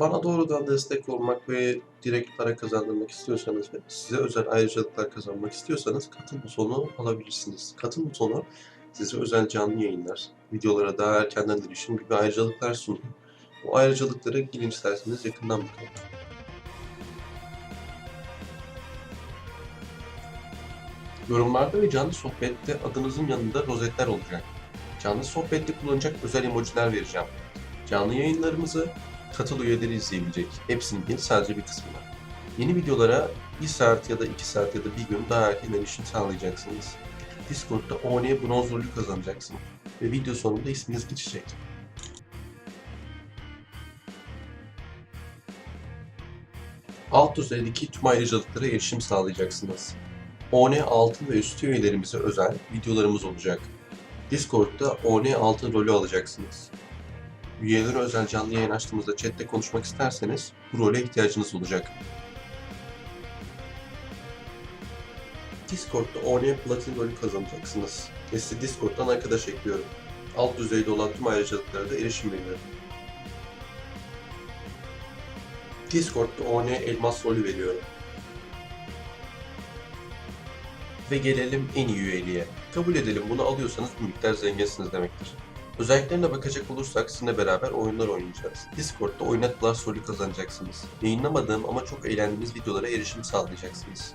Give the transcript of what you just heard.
Bana doğrudan destek olmak ve direkt para kazandırmak istiyorsanız ve size özel ayrıcalıklar kazanmak istiyorsanız katıl butonu alabilirsiniz. Katıl butonu size özel canlı yayınlar, videolara daha erkenden erişim gibi ayrıcalıklar sunuyor. Bu ayrıcalıklara girin isterseniz yakından bakalım. Yorumlarda ve canlı sohbette adınızın yanında rozetler olacak. Canlı sohbette kullanacak özel emojiler vereceğim. Canlı yayınlarımızı katıl üyeleri izleyebilecek. Hepsinin değil sadece bir kısmına. Yeni videolara 1 saat ya da 2 saat ya da bir gün daha erken erişim sağlayacaksınız. Discord'da ON bronz rolü kazanacaksınız. Ve video sonunda isminiz geçecek. Alt düzeydeki tüm ayrıcalıklara erişim sağlayacaksınız. ON altın ve üstü üyelerimize özel videolarımız olacak. Discord'da ON altın rolü alacaksınız. Üyelere özel canlı yayın açtığımızda chatte konuşmak isterseniz bu role ihtiyacınız olacak. Discord'da ON Platin rolü kazanacaksınız. Ve size Discord'dan arkadaş ekliyorum. Alt düzeyde olan tüm ayrıcalıklara da erişim veriyorum. Discord'da ON Elmas rolü veriyorum. Ve gelelim en iyi üyeliğe. Kabul edelim bunu alıyorsanız bir miktar zenginsiniz demektir. Özelliklerine bakacak olursak sizinle beraber oyunlar oynayacağız. Discord'da Oynat Plus rolü kazanacaksınız. Yayınlamadığım ama çok eğlendiğimiz videolara erişim sağlayacaksınız.